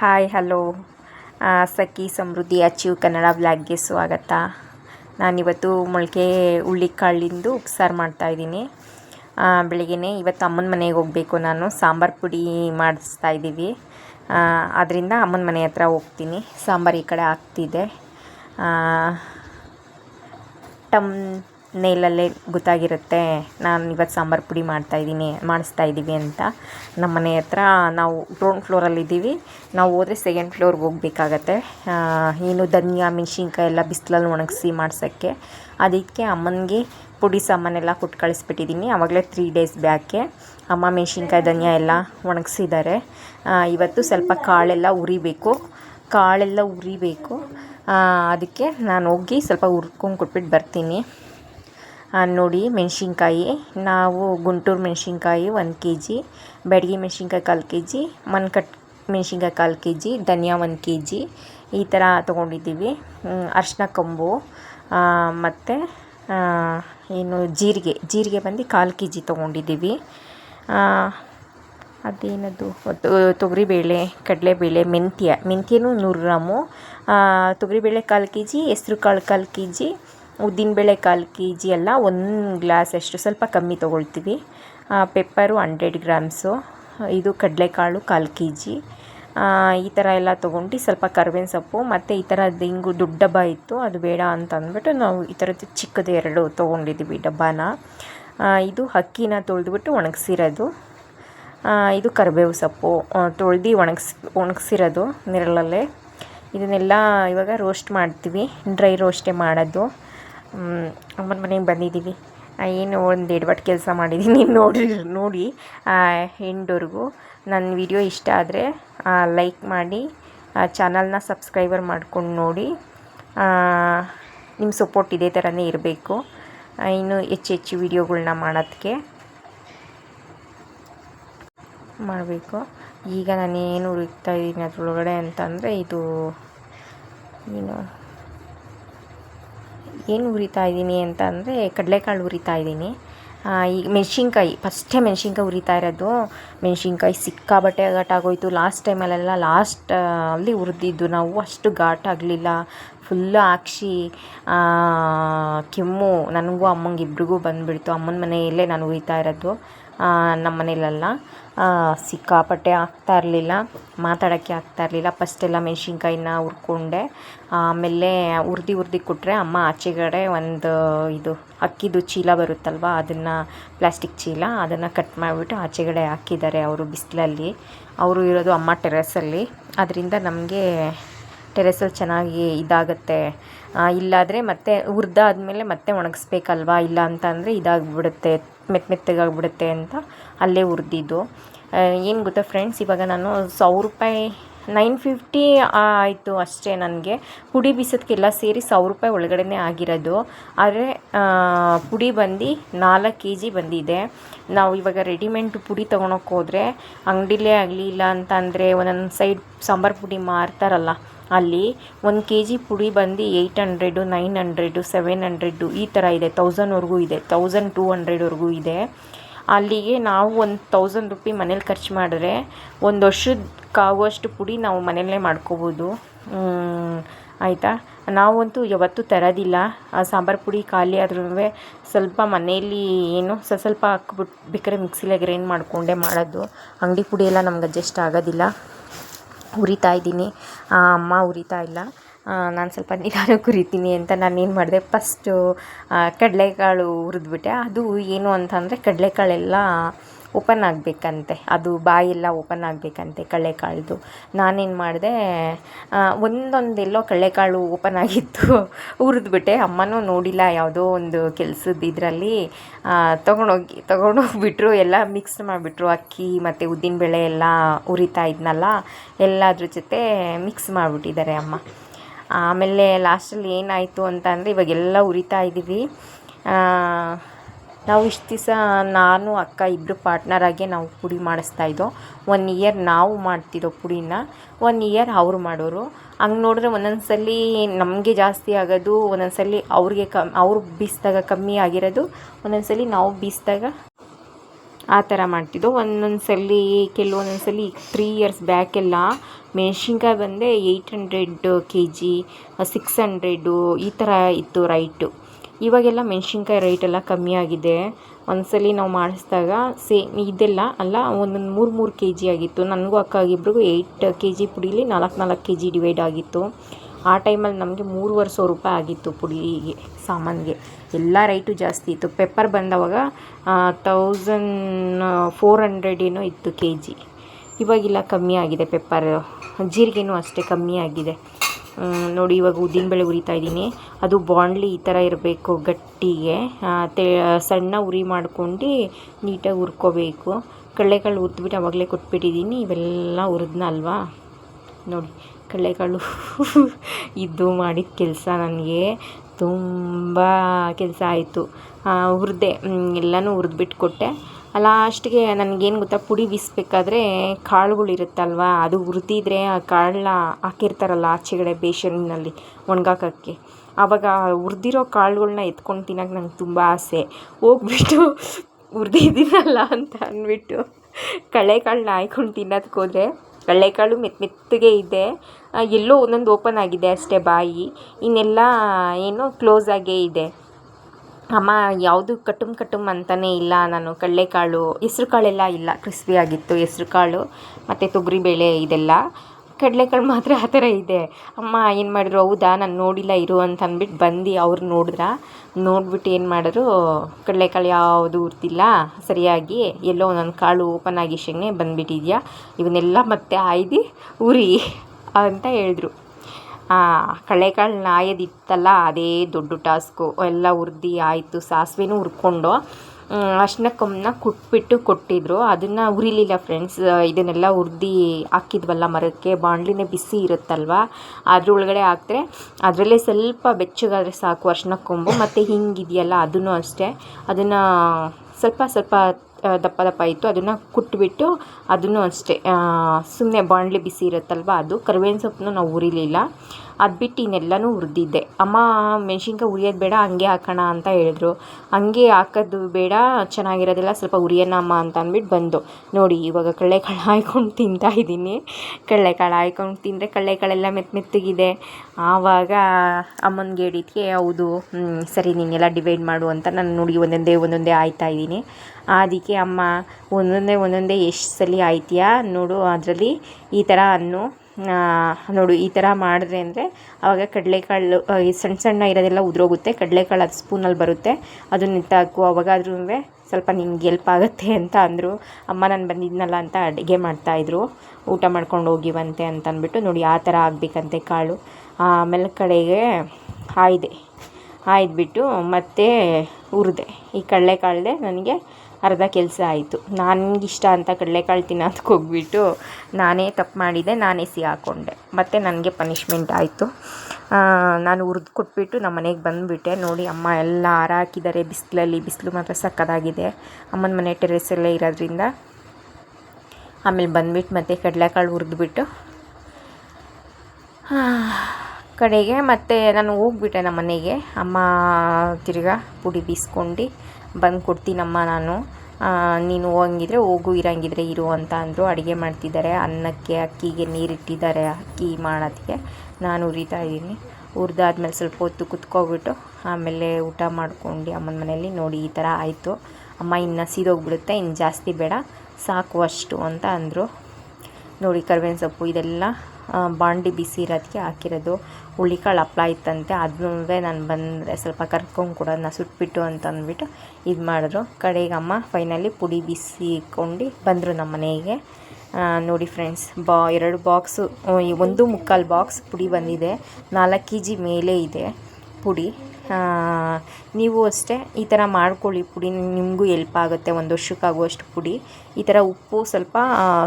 Hi hello Sakhi Samruddhi achieve Kannada ಬ್ಲಾಗ್ಗೆ ಸ್ವಾಗತ. ನಾನಿವತ್ತು ಮೊಳಕೆ ಹುಳ್ಳಿಕಾಳಿಂದು ಉಪ್ಸಾರು ಮಾಡ್ತಾಯಿದ್ದೀನಿ ಬೆಳಿಗ್ಗೆ ಇವತ್ತು ಅಮ್ಮನ ಮನೆಗೆ ಹೋಗಬೇಕು ನಾನು. ಸಾಂಬಾರು ಪುಡಿ ಮಾಡಿಸ್ತಾ ಇದ್ದೀವಿ. ಅದರಿಂದ ಅಮ್ಮನ ಮನೆ ಹತ್ರ ಹೋಗ್ತೀನಿ. ಸಾಂಬಾರು ಈ ಕಡೆ ಆಗ್ತಿದೆ. ಟಮ್ ನೇಲಲ್ಲೇ ಗೊತ್ತಾಗಿರುತ್ತೆ. ನಾನು ಇವತ್ತು ಸಾಂಬಾರು ಪುಡಿ ಮಾಡ್ತಾಯಿದ್ದೀನಿ ಮಾಡಿಸ್ತಾ ಇದ್ದೀವಿ ಅಂತ. ನಮ್ಮ ಮನೆ ಹತ್ರ ನಾವು ಗ್ರೌಂಡ್ ಫ್ಲೋರಲ್ಲಿದ್ದೀವಿ ನಾವು ಹೋದರೆ ಸೆಕೆಂಡ್ ಫ್ಲೋರ್ಗೆ ಹೋಗಬೇಕಾಗತ್ತೆ. ಏನು ಧನಿಯಾ, ಮೆಣಸಿನ್ಕಾಯಿ ಎಲ್ಲ ಬಿಸಿಲಲ್ಲಿ ಒಣಗಿಸಿ ಮಾಡ್ಸೋಕ್ಕೆ. ಅದಕ್ಕೆ ಅಮ್ಮನಿಗೆ ಪುಡಿ ಸಾಮಾನೆಲ್ಲ ಕೊಟ್ಟು ಕಳಿಸ್ಬಿಟ್ಟಿದ್ದೀನಿ ಆವಾಗಲೇ ತ್ರೀ ಡೇಸ್ ಬ್ಯಾಕೆ ಅಮ್ಮ ಮೆಣಸಿನ್ಕಾಯಿ, ಧನಿಯಾ ಎಲ್ಲ ಒಣಗಿಸಿದ್ದಾರೆ. ಇವತ್ತು ಸ್ವಲ್ಪ ಕಾಳೆಲ್ಲ ಉರಿಬೇಕು. ಕಾಳೆಲ್ಲ ಉರಿಬೇಕು. ಅದಕ್ಕೆ ನಾನು ಹೋಗಿ ಸ್ವಲ್ಪ ಹುರ್ಕೊಂಡು ಕೊಟ್ಬಿಟ್ಟು ಬರ್ತೀನಿ. ನೋಡಿ ಮೆಣಸಿನ್ಕಾಯಿ. ನಾವು ಗುಂಟೂರು ಮೆಣಸಿನ್ಕಾಯಿ ಒಂದು ಕೆ ಜಿ ಬ್ಯಾಡಗಿ ಮೆಣಸಿನ್ಕಾಯಿ ಕಾಲು ಕೆ ಜಿ ಮನ್ಕಟ್ ಮೆಣಸಿನ್ಕಾಯಿ ಕಾಲು ಕೆ ಜಿ ಧನಿಯಾ ಒಂದು ಕೆ ಜಿ ಈ ಥರ ತೊಗೊಂಡಿದ್ದೀವಿ. ಅರಿಶಿನ ಕೊಂಬು ಮತ್ತು ಏನು ಜೀರಿಗೆ. ಜೀರಿಗೆ ಬಂದು ಕಾಲು ಕೆ ಜಿ ತೊಗೊಂಡಿದ್ದೀವಿ ಅದೇನದು? ತೊಗರಿಬೇಳೆ, ಕಡಲೆಬೇಳೆ, ಮೆಂತ್ಯ. ಮೆಂತ್ಯನೂ ನೂರು ಗ್ರಾಮು. ತೊಗರಿಬೇಳೆ ಕಾಲು ಕೆ ಜಿ ಹೆಸ್ರು ಕಾಳು ಕಾಲು ಕೆ ಜಿ ಉದ್ದಿನಬೇಳೆ ಕಾಲು ಕೆ ಜಿ ಎಲ್ಲ ಒಂದು ಗ್ಲಾಸ್ ಅಷ್ಟು ಸ್ವಲ್ಪ ಕಮ್ಮಿ ತೊಗೊಳ್ತೀವಿ. ಪೆಪ್ಪರು ಹಂಡ್ರೆಡ್ ಗ್ರಾಮ್ಸು, ಇದು ಕಡಲೆಕಾಳು ಕಾಲು ಕೆ ಜಿ ಈ ಥರ ಎಲ್ಲ ತೊಗೊಂಡು ಸ್ವಲ್ಪ ಕರ್ಬೇವಿನ ಸೊಪ್ಪು ಮತ್ತು ಈ ಥರದ್ದು ಹಿಂಗು ದೊಡ್ಡ ಡಬ್ಬ ಇತ್ತು, ಅದು ಬೇಡ ಅಂತ ಅಂದ್ಬಿಟ್ಟು ನಾವು ಈ ಥರದ್ದು ಚಿಕ್ಕದು ಎರಡು ತೊಗೊಂಡಿದ್ದೀವಿ ಡಬ್ಬಾನ. ಇದು ಅಕ್ಕಿನ ತೊಳೆದ್ಬಿಟ್ಟು ಒಣಗಿಸಿರೋದು. ಇದು ಕರಿಬೇವು ಸೊಪ್ಪು ತೊಳ್ದು ಒಣಗಿಸ್, ಒಣಗಿಸಿರೋದು ನೆರಳಲ್ಲೇ. ಇದನ್ನೆಲ್ಲ ಇವಾಗ ರೋಸ್ಟ್ ಮಾಡ್ತೀವಿ ಡ್ರೈ ರೋಸ್ಟೇ ಮಾಡೋದು. ಅಮ್ಮನ ಮನೆಗೆ ಬಂದಿದ್ದೀವಿ ಏನು ಒಂದು ಎಡವಟ್ಟು ಕೆಲಸ ಮಾಡಿದ್ದೀನಿ ನೋಡಿ ನೋಡಿ ಎಂಡ್ವರೆಗೂ ನನ್ನ ವಿಡಿಯೋ ಇಷ್ಟ ಆದರೆ ಲೈಕ್ ಮಾಡಿ ಚಾನಲ್ನ ಸಬ್ಸ್ಕ್ರೈಬರ್ ಮಾಡ್ಕೊಂಡು ನೋಡಿ. ನಿಮ್ಮ ಸಪೋರ್ಟ್ ಇದೇ ಥರನೇ ಇರಬೇಕು. ಇನ್ನು ಹೆಚ್ಚು ಹೆಚ್ಚು ವಿಡಿಯೋಗಳ್ನ ಮಾಡೋದಕ್ಕೆ ಮಾಡಬೇಕು. ಈಗ ನಾನು ಏನು ಹುಡುಕ್ತಾ ಇದ್ದೀನಿ ಅದರೊಳಗಡೆ ಅಂತಂದರೆ ಇದು, ಏನು ಏನು ಉರಿತಾ ಇದ್ದೀನಿ ಅಂತ ಅಂದರೆ ಕಡಲೆಕಾಳು ಹುರಿತಾ ಇದ್ದೀನಿ ಈಗ ಮೆಣಸಿನ್ಕಾಯಿ ಫಸ್ಟೇ ಮೆಣಸಿನ್ಕಾಯಿ ಉರಿತಾ ಇರೋದು. ಮೆಣ್ಸಿನ್ಕಾಯಿ ಸಿಕ್ಕಾಬಟ್ಟೆ ಘಾಟಾಗೋಯ್ತು. ಲಾಸ್ಟ್ ಟೈಮಲ್ಲೆಲ್ಲ ಲಾಸ್ಟ್ ಅಲ್ಲಿ ಹುರಿದಿದ್ದು ನಾವು. ಅಷ್ಟು ಘಾಟಾಗಲಿಲ್ಲ ಫುಲ್ಲು ಹಾಕ್ಸಿ ಕೆಮ್ಮು. ನನಗೂ ಅಮ್ಮಂಗೆ ಇಬ್ರಿಗೂ ಬಂದುಬಿಡ್ತು. ಅಮ್ಮನ ಮನೆಯಲ್ಲೇ ನಾನು ಉರಿತಾ ಇರೋದು. ನಮ್ಮ ಮನೇಲೆಲ್ಲ ಸಿಕ್ಕಾಪಟ್ಟೆ ಆಗ್ತಾ ಇರಲಿಲ್ಲ, ಮಾತಾಡೋಕ್ಕೆ ಆಗ್ತಾ ಇರಲಿಲ್ಲ. ಫಸ್ಟೆಲ್ಲ ಮೆಣ್ಸಿನ್ಕಾಯಿನ ಹುರ್ಕೊಂಡೆ, ಆಮೇಲೆ ಹುರ್ದು ಉರ್ದಿ ಕೊಟ್ಟರೆ ಅಮ್ಮ ಆಚೆಗಡೆ ಒಂದು ಇದು ಅಕ್ಕಿದು ಚೀಲ ಬರುತ್ತಲ್ವ, ಅದನ್ನು ಪ್ಲಾಸ್ಟಿಕ್ ಚೀಲ, ಅದನ್ನು ಕಟ್ ಮಾಡಿಬಿಟ್ಟು ಆಚೆಗಡೆ ಹಾಕಿದ್ದಾರೆ ಅವರು ಬಿಸಿಲಲ್ಲಿ. ಅವರು ಇರೋದು ಅಮ್ಮ ಟೆರೆಸಲ್ಲಿ. ಅದರಿಂದ ನಮಗೆ ಟೆರೆಸಲ್ಲಿ ಚೆನ್ನಾಗಿ ಇದಾಗುತ್ತೆ ಇಲ್ಲಾದರೆ ಮತ್ತೆ ಹುರಿದಾದ್ಮೇಲೆ ಮತ್ತೆ ಒಣಗಿಸ್ಬೇಕಲ್ವಾ? ಇಲ್ಲ ಅಂತ ಅಂದರೆ ಇದಾಗಿಬಿಡುತ್ತೆ ಮೆತ್ತ ಮೆತ್ತಗಾಗ್ಬಿಡುತ್ತೆ ಅಂತ ಅಲ್ಲೇ ಹುರಿದಿದ್ದು. ಏನು ಗೊತ್ತಾ ಫ್ರೆಂಡ್ಸ್ ಇವಾಗ ನಾನು ಸಾವಿರ ರೂಪಾಯಿ, ನೈನ್ ಫಿಫ್ಟಿ ಆಯಿತು ಅಷ್ಟೇ ನನಗೆ. ಪುಡಿ ಬೀಸೋದಕ್ಕೆಲ್ಲ ಸೇರಿ ಸಾವಿರ ರೂಪಾಯಿ ಒಳಗಡೆನೇ ಆಗಿರೋದು. ಆದರೆ ಪುಡಿ ಬಂದು ನಾಲ್ಕು ಕೆ ಜಿ ಬಂದಿದೆ. ನಾವು ಇವಾಗ ರೆಡಿಮೇಡ್ ಪುಡಿ ತೊಗೊಳಕ್ಕೆ ಹೋದರೆ ಅಂಗಡಿಲೇ ಆಗಲಿ ಇಲ್ಲ ಅಂತ ಅಂದರೆ ಒಂದೊಂದು ಸೈಡ್ ಸಾಂಬಾರು ಪುಡಿ ಮಾರ್ತಾರಲ್ಲ. ಅಲ್ಲಿ ಒಂದು ಕೆ ಜಿ ಪುಡಿ ಬಂದು eight hundred nine hundred seven hundred ಈ ಥರ ಇದೆ. ತೌಸಂಡ್ವರೆಗೂ ಇದೆ. ತೌಸಂಡ್ ಟೂ ಹಂಡ್ರೆಡ್ವರೆಗೂ ಇದೆ. ಅಲ್ಲಿಗೆ ನಾವು ಒಂದು ತೌಸಂಡ್ ರುಪಿ ಮನೇಲಿ ಖರ್ಚು ಮಾಡಿದ್ರೆ ಒಂದು ವರ್ಷಕ್ಕಾಗುವಷ್ಟು ಪುಡಿ ನಾವು ಮನೆಯಲ್ಲೇ ಮಾಡ್ಕೋಬೋದು. ಆಯಿತಾ? ನಾವಂತೂ ಯಾವತ್ತೂ ತರೋದಿಲ್ಲ. ಆ ಸಾಂಬಾರು ಪುಡಿ ಖಾಲಿ ಆದ್ರೂ ಸ್ವಲ್ಪ ಮನೆಯಲ್ಲಿ ಏನು ಸ್ವಲ್ಪ ಸ್ವಲ್ಪ ಹಾಕ್ಬಿಟ್ಟು ಬೇಕಾದ್ರೆ ಮಿಕ್ಸಿಲೇ ಗ್ರೈಂಡ್ ಮಾಡಿಕೊಂಡೆ ಮಾಡೋದು. ಅಂಗಡಿ ಪುಡಿ ಎಲ್ಲ ನಮ್ಗೆ ಅಡ್ಜಸ್ಟ್ ಆಗೋದಿಲ್ಲ. ಹುರಿತಾ ಇದ್ದೀನಿ. ಅಮ್ಮ ಉರಿತಾ ಇಲ್ಲ. ನಾನು ಸ್ವಲ್ಪ ನಿಧಾನಕ್ಕೆ ಕುರಿತೀನಿ ಅಂತ ನಾನೇನು ಮಾಡಿದೆ ಫಸ್ಟು ಕಡಲೆಕಾಳು ಹುರಿದ್ಬಿಟ್ಟೆ. ಅದು ಏನು ಅಂತಂದರೆ ಕಡಲೆಕಾಳೆಲ್ಲ ಓಪನ್ ಆಗಬೇಕಂತೆ. ಅದು ಬಾಯೆಲ್ಲ ಓಪನ್ ಆಗಬೇಕಂತೆ ಕಡಲೆಕಾಳ್ದು ನಾನೇನು ಮಾಡಿದೆ ಒಂದೊಂದೆಲ್ಲೋ ಕಡಲೆಕಾಳು ಓಪನ್ ಆಗಿತ್ತು. ಹುರಿದ್ಬಿಟ್ಟೆ ಅಮ್ಮನೂ ನೋಡಿಲ್ಲ ಯಾವುದೋ ಒಂದು ಕೆಲ್ಸದ ಇದರಲ್ಲಿ. ತೊಗೊಂಡೋಗಿ, ತೊಗೊಂಡೋಗ್ಬಿಟ್ರು, ಎಲ್ಲ ಮಿಕ್ಸ್ ಮಾಡಿಬಿಟ್ರು. ಅಕ್ಕಿ ಮತ್ತು ಉದ್ದಿನಬೇಳೆ ಎಲ್ಲ ಉರಿತಾ ಇದ್ನಲ್ಲ, ಎಲ್ಲದ್ರ ಜೊತೆ ಮಿಕ್ಸ್ ಮಾಡಿಬಿಟ್ಟಿದ್ದಾರೆ ಅಮ್ಮ. ಆಮೇಲೆ ಲಾಸ್ಟಲ್ಲಿ ಏನಾಯಿತು ಅಂತ ಅಂದರೆ ಇವಾಗೆಲ್ಲ ಉರಿತಾ ಇದ್ದೀವಿ ನಾವು ಇಷ್ಟು ದಿವಸ ನಾನು, ಅಕ್ಕ ಇಬ್ಬರು ಪಾರ್ಟ್ನರಾಗೆ ನಾವು ಪುಡಿ ಮಾಡಿಸ್ತಾ ಇದ್ದೋ ಒನ್ ಇಯರ್ ನಾವು ಮಾಡ್ತಿರೋ ಪುಡಿನ ಒನ್ ಇಯರ್ ಅವರು ಮಾಡೋರು. ಹಂಗೆ ನೋಡಿದ್ರೆ ಒಂದೊಂದು ಸಲ ನಮಗೆ ಜಾಸ್ತಿ ಆಗೋದು ಒಂದೊಂದು ಸಲ ಅವ್ರಿಗೆ ಕಮ್, ಅವ್ರು ಬೀಸಿದಾಗ ಕಮ್ಮಿ ಆಗಿರೋದು ಒಂದೊಂದು ಸಲ ನಾವು ಬೀಸಿದಾಗ ಆ ಥರ ಮಾಡ್ತಿದ್ದೋ ಒಂದೊಂದು ಸಲ ಕೆಲವೊಂದೊಂದು ಸಲ ತ್ರೀ ಇಯರ್ಸ್ ಬ್ಯಾಕೆಲ್ಲ ಮೆಣಸಿನ್ಕಾಯಿ ಬಂದೆ eight hundred K G six hundred ಈ ಥರ ಇತ್ತು ರೈಟು ಇವಾಗೆಲ್ಲ ಮೆಣಸಿನ್ಕಾಯಿ ರೇಟೆಲ್ಲ ಕಮ್ಮಿ ಆಗಿದೆ. ಒಂದ್ಸಲಿ ಸಲ ನಾವು ಮಾಡಿಸಿದಾಗ ಸೇಮ್ ಇದೆಲ್ಲ ಅಲ್ಲ, ಒಂದೊಂದು ಮೂರು ಮೂರು ಕೆ ಜಿ ಆಗಿತ್ತು. ನನಗೂ ಅಕ್ಕಗಿಬ್ರಿಗೂ ಏಯ್ಟ್ ಕೆ ಜಿ ಪುಡಿಲಿ ನಾಲ್ಕು ನಾಲ್ಕು ಕೆ ಜಿ ಡಿವೈಡ್ ಆಗಿತ್ತು. ಆ ಟೈಮಲ್ಲಿ ನಮಗೆ ಮೂರುವರೆ ಸಾವಿರ ರೂಪಾಯಿ ಆಗಿತ್ತು ಪುಡಿಗೆ, ಸಾಮಾನಿಗೆ. ಎಲ್ಲ ರೈಟು ಜಾಸ್ತಿ ಇತ್ತು. ಪೆಪ್ಪರ್ ಬಂದವಾಗ ತೌಸಂಡ್ ಫೋರ್ ಹಂಡ್ರೆಡ್ ಏನೋ ಇತ್ತು ಕೆ ಜಿ ಇವಾಗೆಲ್ಲ ಕಮ್ಮಿ ಆಗಿದೆ ಪೆಪ್ಪರ್ ಜೀರಿಗೆನೂ ಅಷ್ಟೇ ಕಮ್ಮಿ ಆಗಿದೆ. ನೋಡಿ, ಇವಾಗ ಉದ್ದಿನಬೇಳೆ ಉರಿತಾ ಇದ್ದೀನಿ. ಅದು ಬಾಂಡ್ಲಿ ಈ ಥರ ಇರಬೇಕು ಗಟ್ಟಿಗೆ. ತೇ, ಸಣ್ಣ ಉರಿ ಮಾಡ್ಕೊಂಡು ನೀಟಾಗಿ ಹುರ್ಕೋಬೇಕು. ಕಡಲೆಕಾಳು ಹುರಿದ್ಬಿಟ್ಟು ಅವಾಗಲೇ ಕೊಟ್ಬಿಟ್ಟಿದ್ದೀನಿ. ಇವೆಲ್ಲ ಹುರಿದ್ನ ಅಲ್ವಾ ನೋಡಿ, ಕಡಲೆಕಾಳು ಇದು ಮಾಡಿದ ಕೆಲಸ ನನಗೆ. ತುಂಬ ಕೆಲಸ ಆಯಿತು. ಹುರಿದೆ ಎಲ್ಲನೂ ಹುರಿದ್ಬಿಟ್ಟು ಕೊಟ್ಟೆ. ಲಾಸ್ಟ್ಗೆ ನನಗೇನು ಗೊತ್ತಾ? ಪುಡಿ ಬೀಸ್ಬೇಕಾದ್ರೆ ಕಾಳುಗಳಿರುತ್ತಲ್ವ ಅದು ಹುರಿದಿದ್ರೆ ಆ ಕಾಳನ್ನ ಹಾಕಿರ್ತಾರಲ್ಲ ಆಚೆಗಡೆ ಬೇಷನ್ನಲ್ಲಿ ಒಣಗಾಕೋಕ್ಕೆ. ಆವಾಗ ಹುರಿದಿರೋ ಕಾಳುಗಳನ್ನ ಎತ್ಕೊಂಡು ತಿನ್ನೋಕೆ ನಂಗೆ ತುಂಬ ಆಸೆ. ಹೋಗ್ಬಿಟ್ಟು ಹುರಿದಿದ್ದೀನಲ್ಲ ಅಂತ ಅಂದ್ಬಿಟ್ಟು ಕಡಲೆಕಾಳನ್ನ ಹಾಯ್ಕೊಂಡು ತಿನ್ನೋದಕ್ಕೆ ಹೋದರೆ ಕಳೆಕಾಳು ಮೆತ್ತ ಮೆತ್ತಗೆ ಇದೆ. ಎಲ್ಲೋ ಒಂದೊಂದು ಓಪನ್ ಆಗಿದೆ ಅಷ್ಟೇ ಬಾಯಿ. ಇನ್ನೆಲ್ಲ ಏನೋ ಕ್ಲೋಸ್ ಆಗೇ ಇದೆ. ಅಮ್ಮ, ಯಾವುದು ಕಟುಮ್ ಕಟುಮ್ ಅಂತಲೇ ಇಲ್ಲ ನಾನು. ಕಡಲೆಕಾಳು ಹೆಸ್ರು ಕಾಳೆಲ್ಲ ಇಲ್ಲ. ಕ್ರಿಸ್ಪಿ ಆಗಿತ್ತು ಹೆಸ್ರು ಕಾಳು ಮತ್ತು ತೊಗರಿಬೇಳೆ ಇದೆಲ್ಲ. ಕಡಲೆಕಾಳು ಮಾತ್ರ ಆ ಥರ ಇದೆ. ಅಮ್ಮ, ಏನು ಮಾಡಿದ್ರು? ಹೌದಾ? ನಾನು ನೋಡಿಲ್ಲ, ಇರು ಅಂತ ಅಂದ್ಬಿಟ್ಟು ಬಂದು ಅವ್ರು ನೋಡಿದ್ರ. ನೋಡ್ಬಿಟ್ಟು ಏನು ಮಾಡಿದ್ರು? ಕಡಲೆಕಾಳು ಯಾವುದು ಹುರ್ತಿಲ್ಲ ಸರಿಯಾಗಿ ಎಲ್ಲೋ ಒಂದೊಂದು ಕಾಳು ಓಪನ್ ಆಗಿ ಶೆಂಗೆ ಬಂದುಬಿಟ್ಟಿದ್ಯಾ? ಇವನ್ನೆಲ್ಲ ಮತ್ತೆ ಆಯ್ದು ಉರಿ ಅಂತ ಹೇಳಿದ್ರು. ಕಡಲೆಕಾಳನ್ನ ಆಯೋದಿತ್ತಲ್ಲ, ಅದೇ ದೊಡ್ಡ ಟಾಸ್ಕು. ಎಲ್ಲ ಹುರ್ದು ಆಯಿತು. ಸಾಸಿವೆನೂ ಹುರ್ಕೊಂಡು ಅಷ್ಟನ ಕೊಂಬನ್ನ ಕುಟ್ಬಿಟ್ಟು ಕೊಟ್ಟಿದ್ರು. ಅದನ್ನು ಉರಿಲಿಲ್ಲ ಫ್ರೆಂಡ್ಸ್ ಇದನ್ನೆಲ್ಲ ಹುರ್ದು ಹಾಕಿದ್ವಲ್ಲ ಮರಕ್ಕೆ. ಬಾಣಲಿನೇ ಬಿಸಿ ಇರುತ್ತಲ್ವ? ಅದ್ರೊಳಗಡೆ ಹಾಕಿದ್ರೆ, ಅದರಲ್ಲೇ ಸ್ವಲ್ಪ ಬೆಚ್ಚಗಾದರೆ ಸಾಕು ಅರ್ಶಿನ ಕೊಂಬು ಮತ್ತು ಹಿಂಗಿದೆಯಲ್ಲ, ಅದನ್ನು ಅಷ್ಟೇ. ಅದನ್ನು ಸ್ವಲ್ಪ ಸ್ವಲ್ಪ ದಪ್ಪ ದಪ್ಪ ಇತ್ತು ಅದನ್ನು ಕುಟ್ಬಿಟ್ಟು ಅದನ್ನು ಅಷ್ಟೇ ಸುಮ್ಮನೆ ಬಾಣಲೆ ಬಿಸಿ ಇರುತ್ತಲ್ವ ಅದು. ಕರಿಬೇವಿನ ಸೊಪ್ಪನ್ನು ನಾವು ಹುರಿಲಿಲ್ಲ. ಅದು ಬಿಟ್ಟು ಇನ್ನೆಲ್ಲನೂ ಹುರಿದಿದ್ದೆ ಅಮ್ಮ, ಮೆಣ್ಸಿನ್ಕಾಯಿ ಹುರಿಯೋದು ಬೇಡ, ಹಂಗೆ ಹಾಕೋಣ ಅಂತ ಹೇಳಿದ್ರು. ಹಂಗೆ ಹಾಕೋದು ಬೇಡ, ಚೆನ್ನಾಗಿರೋದಿಲ್ಲ, ಸ್ವಲ್ಪ ಹುರಿಯೋಣ ಅಮ್ಮ ಅಂತ ಅಂದ್ಬಿಟ್ಟು ಬಂದು. ನೋಡಿ, ಇವಾಗ ಕಡಲೆಕಾಳು ಹಾಯ್ಕೊಂಡು ತಿಂತಾ ಇದ್ದೀನಿ. ಕಡಲೆಕಾಳು ಹಾಯ್ಕೊಂಡು ತಿಂದರೆ ಕಡಲೆಕಾಳೆಲ್ಲ ಮೆತ್ತ ಮೆತ್ತಗಿದೆ. ಆವಾಗ ಅಮ್ಮನಿಗೆ ಹೇಳಿದ್ಕೆ ಹೌದು ಸರಿ ನೀನೆಲ್ಲ ಡಿವೈಡ್ ಮಾಡು ಅಂತ ನಾನು ನೋಡಿ ಒಂದೊಂದೇ ಒಂದೊಂದೇ ಆಯ್ತಾ ಇದ್ದೀನಿ. ಅದಕ್ಕೆ ಅಮ್ಮ, ಒಂದೊಂದೇ ಒಂದೊಂದೇ ಎಷ್ಟು ಸಲ ಆಯ್ತೀಯಾ ನೋಡು, ಅದರಲ್ಲಿ ಈ ಥರ ಅನ್ನು ನೋಡು, ಈ ಥರ ಮಾಡಿದ್ರೆ ಅಂದರೆ ಆವಾಗ ಕಡಲೆಕಾಳು ಈ ಸಣ್ಣ ಸಣ್ಣ ಇರೋದೆಲ್ಲ ಉದುರೋಗುತ್ತೆ. ಕಡಲೆಕಾಳು ಅದು ಸ್ಪೂನಲ್ಲಿ ಬರುತ್ತೆ. ಅದನ್ನ ಎತ್ತಾಕು ಅವಾಗಾದ್ರೂ ಸ್ವಲ್ಪ ನಿಮ್ಗೆ ಎಲ್ಪ್ ಆಗುತ್ತೆ ಅಂತ ಅಂದರು. ಅಮ್ಮ ನಾನು ಬಂದಿದ್ನಲ್ಲ ಅಂತ ಅಡುಗೆ ಮಾಡ್ತಾಯಿದ್ರು ಊಟ ಮಾಡ್ಕೊಂಡು ಹೋಗಿವಂತೆ ಅಂತ ಅಂದ್ಬಿಟ್ಟು ನೋಡಿ, ಆ ಥರ ಆಗಬೇಕಂತೆ ಕಾಳು. ಆಮೇಲೆ ಕಡೆಗೆ ಆಯ್ದೆ ಆಯ್ದುಬಿಟ್ಟು ಮತ್ತೆ ಹುರಿದೆ. ಈ ಕಡಲೆಕಾಳದೆ ನನಗೆ ಅರ್ಧ ಕೆಲಸ ಆಯಿತು. ನನಗಿಷ್ಟ ಅಂತ ಕಡಲೆಕಾಳು ತಿನ್ನೋದಕ್ಕೆ ಹೋಗ್ಬಿಟ್ಟು ನಾನೇ ತಪ್ಪು ಮಾಡಿದೆ, ನಾನೇ ಸಿಹಿ ಹಾಕ್ಕೊಂಡೆ ಮತ್ತು ನನಗೆ ಪನಿಷ್ಮೆಂಟ್ ಆಯಿತು. ನಾನು ಹುರಿದು ಕೊಟ್ಬಿಟ್ಟು ನಮ್ಮ ಮನೆಗೆ ಬಂದುಬಿಟ್ಟೆ. ನೋಡಿ ಅಮ್ಮ ಎಲ್ಲ ಹಾರ ಹಾಕಿದ್ದಾರೆ ಬಿಸಿಲಲ್ಲಿ ಬಿಸಿಲು ಮಾತ್ರ ಸಕ್ಕದಾಗಿದೆ. ಅಮ್ಮನ ಮನೆ ಟೆರೆಸಲ್ಲೇ ಇರೋದ್ರಿಂದ ಆಮೇಲೆ ಬಂದ್ಬಿಟ್ಟು ಮತ್ತೆ ಕಡಲೆಕಾಳು ಹುರಿದ್ಬಿಟ್ಟು ಕಡೆಗೆ ಮತ್ತೆ ನಾನು ಹೋಗ್ಬಿಟ್ಟೆ ನಮ್ಮ ಮನೆಗೆ. ಅಮ್ಮ ತಿರ್ಗಾ ಪುಡಿ ಬೀಸ್ಕೊಂಡು ಬಂದು ಕೊಡ್ತೀನಮ್ಮ ನಾನು. ನೀನು ಹೋಗಂಗಿದ್ರೆ ಹೋಗು ಇರಂಗಿದ್ರೆ ಇರು ಅಂತ ಅಂದರು ಅಡುಗೆ ಮಾಡ್ತಿದ್ದಾರೆ. ಅನ್ನಕ್ಕೆ, ಅಕ್ಕಿಗೆ ನೀರಿಟ್ಟಿದ್ದಾರೆ ಅಕ್ಕಿ ಮಾಡೋದಕ್ಕೆ. ನಾನು ಉರಿತಾ ಇದ್ದೀನಿ. ಹುರಿದಾದ್ಮೇಲೆ ಸ್ವಲ್ಪ ಹೊತ್ತು ಕುತ್ಕೋಬಿಟ್ಟು ಆಮೇಲೆ ಊಟ ಮಾಡ್ಕೊಂಡು ಅಮ್ಮನ ಮನೆಯಲ್ಲಿ ನೋಡಿ ಈ ಥರ ಆಯಿತು. ಅಮ್ಮ ಇನ್ನು ಸೀದೋಗ್ಬಿಡುತ್ತೆ ಇನ್ನು ಜಾಸ್ತಿ ಬೇಡ, ಸಾಕು ಅಷ್ಟು ಅಂತ ಅಂದರು. ನೋಡಿ ಕರ್ಬೇವಿನ ಸೊಪ್ಪು ಇದೆಲ್ಲ ಬಾಂಡಿ ಬಿಸಿ ಇರೋದಕ್ಕೆ ಹಾಕಿರೋದು ಹುಳಿಕಾಳು ಹಪ್ಳ ಇತ್ತಂತೆ ಅದನ್ನೂ ನಾನು ಬಂದರೆ ಸ್ವಲ್ಪ ಕರ್ಕೊಂಡು ಕೂಡ ನಾನು ಸುಟ್ಬಿಟ್ಟು ಅಂತ ಅಂದ್ಬಿಟ್ಟು ಇದು ಮಾಡಿದ್ರು. ಕಡೆಗೆ ಅಮ್ಮ ಫೈನಲಿ ಪುಡಿ ಬಿಸಿಕೊಂಡು ಬಂದರು ನಮ್ಮ ಮನೆಗೆ. ನೋಡಿ ಫ್ರೆಂಡ್ಸ್ ಬಾ, ಎರಡು ಬಾಕ್ಸು ಒಂದು ಮುಕ್ಕಾಲು ಬಾಕ್ಸ್ ಪುಡಿ ಬಂದಿದೆ. ನಾಲ್ಕು ಕೆ ಜಿ ಮೇಲೆ ಇದೆ ಪುಡಿ. ನೀವು ಅಷ್ಟೇ ಈ ಥರ ಮಾಡ್ಕೊಳ್ಳಿ ಪುಡಿ, ನಿಮಗೂ ಎಲ್ಪ್ ಆಗುತ್ತೆ, ಒಂದು ವರ್ಷಕ್ಕಾಗುವಷ್ಟು ಪುಡಿ. ಈ ಥರ ಉಪ್ಪು ಸ್ವಲ್ಪ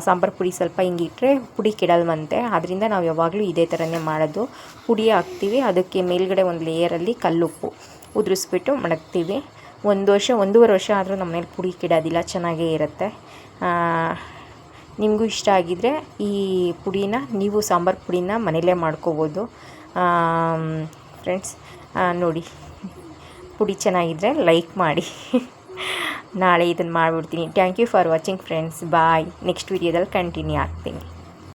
ಸಾಂಬಾರು ಪುಡಿ ಸ್ವಲ್ಪ ಹಿಂಗಿಟ್ಟರೆ ಪುಡಿ ಕೆಡಲ್ವಂತೆ. ಆದ್ದರಿಂದ ನಾವು ಯಾವಾಗಲೂ ಇದೇ ಥರನೇ ಮಾಡೋದು. ಪುಡಿ ಹಾಕ್ತೀವಿ, ಅದಕ್ಕೆ ಮೇಲ್ಗಡೆ ಒಂದು ಲೇಯರಲ್ಲಿ ಕಲ್ಲುಪ್ಪು ಉದುರಿಸ್ಬಿಟ್ಟು ಮಡಗ್ತೀವಿ. ಒಂದು ವರ್ಷ, ಒಂದೂವರೆ ವರ್ಷ ಆದರೂ ನಮ್ಮ ಮನೇಲಿ ಪುಡಿ ಕೆಡೋದಿಲ್ಲ, ಚೆನ್ನಾಗೇ ಇರುತ್ತೆ. ನಿಮಗೂ ಇಷ್ಟ ಆಗಿದ್ರೆ ಈ ಪುಡಿನ, ನೀವು ಸಾಂಬಾರು ಪುಡಿನ ಮನೇಲೇ ಮಾಡ್ಕೋಬೋದು. ಫ್ರೆಂಡ್ಸ್ ನೋಡಿ. ಪುಡಿ ಚೆನ್ನಾಗಿದ್ದರೆ ಲೈಕ್ ಮಾಡಿ. ನಾಳೆ ಇದನ್ನು ಮಾಡಿಬಿಡ್ತೀನಿ. Thank you for watching friends bye next ವೀಡಿಯೋದಲ್ಲಿ ಕಂಟಿನ್ಯೂ ಆಗ್ತೀನಿ.